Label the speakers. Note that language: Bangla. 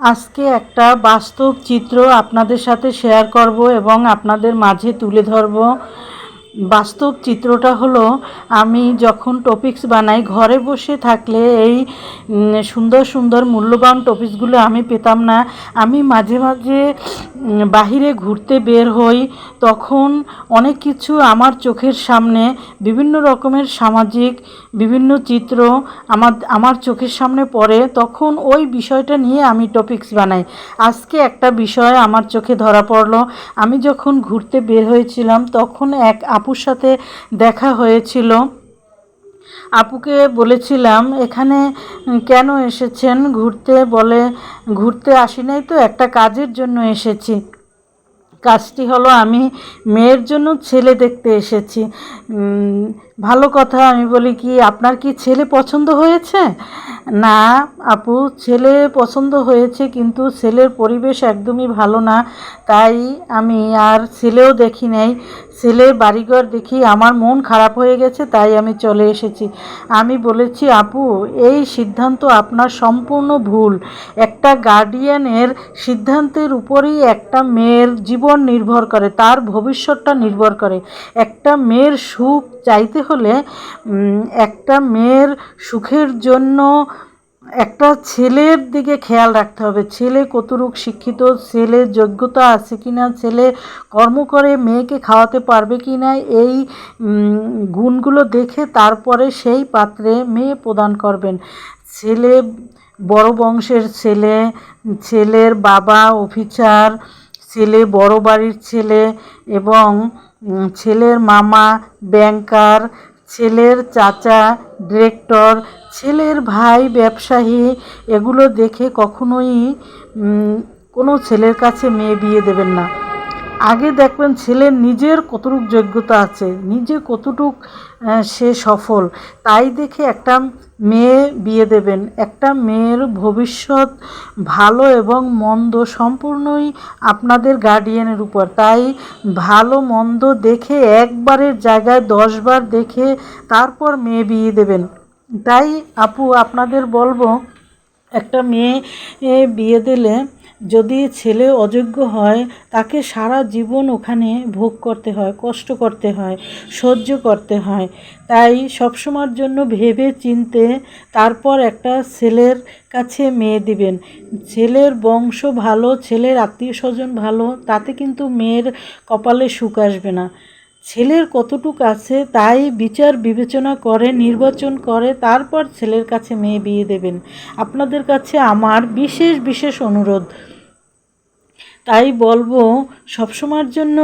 Speaker 1: আজকে একটা বাস্তব চিত্র আপনাদের সাথে শেয়ার করব এবং আপনাদের মাঝে তুলে ধরব। বাস্তব চিত্রটা হলো, আমি যখন টপিক্স বানাই, ঘরে বসে থাকলে এই সুন্দর সুন্দর মূল্যবান টপিক্সগুলো আমি পেতাম না। আমি মাঝে মাঝে বাহিরে ঘুরতে বের হই, তখন অনেক কিছু আমার চোখের সামনে, বিভিন্ন রকমের সামাজিক, বিভিন্ন চিত্র আমার আমার চোখের সামনে পড়ে, তখন ওই বিষয়টা নিয়ে আমি টপিকস বানাই। আজকে একটা বিষয় আমার চোখে ধরা পড়ল। আমি যখন ঘুরতে বের হয়েছিলাম, তখন এক আপুর সাথে দেখা হয়েছিল। আপুকে বলেছিলাম, এখানে কেন এসেছেন? ঘুরতে বলে, ঘুরতে আসি নাই তো, একটা কাজের জন্য এসেছি। কাজটি হলো আমি মেয়ের জন্য ছেলে দেখতে এসেছি। ভালো কথা, আমি বলি কি, আপনার কি ছেলে পছন্দ হয়েছে? না, আপু, ছেলে পছন্দ হয়েছে, কিন্তু ছেলের পরিবেশ একদমই ভালো না। তাই আমি আর ছেলেও দেখি নাই। ছেলের বাড়িঘর দেখি আমার মন খারাপ হয়ে গেছে, তাই আমি চলে এসেছি। আমি বলেছি, আপু, এই সিদ্ধান্ত আপনার সম্পূর্ণ ভুল। একটা গার্ডিয়ানের সিদ্ধান্তের উপরেই একটা মেয়ের জীবন নির্ভর করে, তার ভবিষ্যৎটা নির্ভর করে। একটা মেয়ের সুখ চাইতে হলে একটা মেয়ের সুখের জন্য একটা ছেলের দিকে খেয়াল রাখতে হবে। ছেলে কতটুক শিক্ষিত ছেলের যোগ্যতা আছে কি না ছেলে কর্ম করে মেয়েকে খাওয়াতে পারবে কি না এই গুণগুলো দেখে তারপরে সেই পাত্রে মেয়ে প্রদান করবেন। ছেলে বড় বংশের ছেলে, ছেলের বাবা, অফিসার, ছেলে বড় বাড়ির ছেলে এবং ছেলের মামা, ব্যাংকার, ছেলের চাচা, ডিরেক্টর, ছেলের ভাই, ব্যবসায়ী, এগুলো দেখে কখনোই কোনো ছেলের কাছে মেয়ে বিয়ে দেবেন না। আগে দেখবেন ছেলের নিজের কতটুক যোগ্যতা আছে, নিজে কতটুক সে সফল। তাই দেখে একটা মেয়ে বিয়ে দেবেন। একটা মেয়ের ভবিষ্যৎ ভালো এবং মন্দ সম্পূর্ণই আপনাদের গার্ডিয়ানের উপর। তাই ভালো, মন্দ দেখে একবারের জায়গায় দশবার দেখে তারপর মেয়ে বিয়ে দেবেন। তাই আপু, আপনাদের বলব, একটা মেয়ে বিয়ে দিলে যদি ছেলে অযোগ্য হয়, তাকে সারা জীবন ওখানে ভোগ করতে হয়, কষ্ট করতে হয়, সহ্য করতে হয়। তাই সবসময়ের জন্য ভেবে চিনতে তারপর একটা ছেলের কাছে মেয়ে দিবেন। ছেলের বংশ ভালো, ছেলের আত্মীয় স্বজন ভালো, তাতে কিন্তু মেয়ের কপালে সুখ আসবে না। ছেলের কতটুক আছে, তাই বিচার, বিবেচনা করে, নির্বাচন করে, তারপর ছেলের কাছে মেয়ে বিয়ে দেবেন। আপনাদের কাছে আমার বিশেষ বিশেষ অনুরোধ। তাই বলব সবসময়ের জন্য